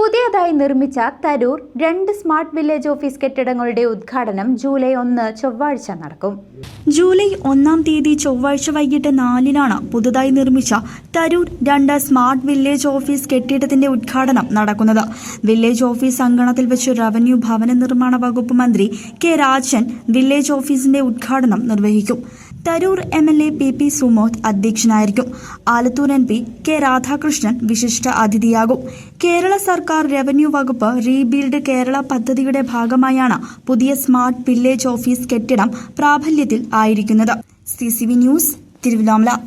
പുതിയതായി നിർമ്മിച്ച തരൂർ രണ്ട് സ്മാർട്ട് വില്ലേജ് ഓഫീസ് കെട്ടിടങ്ങളുടെ ഉദ്ഘാടനം ജൂലൈ ഒന്ന് ചൊവ്വാഴ്ച നടക്കും. ജൂലൈ ഒന്നാം തീയതി ചൊവ്വാഴ്ച വൈകിട്ട് നാലിനാണ് പുതുതായി നിർമ്മിച്ച തരൂർ രണ്ട് സ്മാർട്ട് വില്ലേജ് ഓഫീസ് കെട്ടിടത്തിന്റെ ഉദ്ഘാടനം നടക്കുന്നത്. വില്ലേജ് ഓഫീസ് അങ്കണത്തിൽ വെച്ച് റവന്യൂ ഭവന നിർമ്മാണ വകുപ്പ് മന്ത്രി കെ രാജൻ വില്ലേജ് ഓഫീസിന്റെ ഉദ്ഘാടനം നിർവഹിക്കും. Tharoor M L A P P Sumod അധ്യക്ഷനായിരിക്കും. Alathur M P K Radhakrishnan വിശിഷ്ട അതിഥിയാകും. കേരള സർക്കാർ റവന്യൂ വകുപ്പ് റീബിൽഡ് കേരള പദ്ധതിയുടെ ഭാഗമായാണ് പുതിയ സ്മാർട്ട് വില്ലേജ് ഓഫീസ് കെട്ടിടം പ്രാബല്യത്തിൽ ആയിരിക്കുന്നത്. C news Thiruvallamala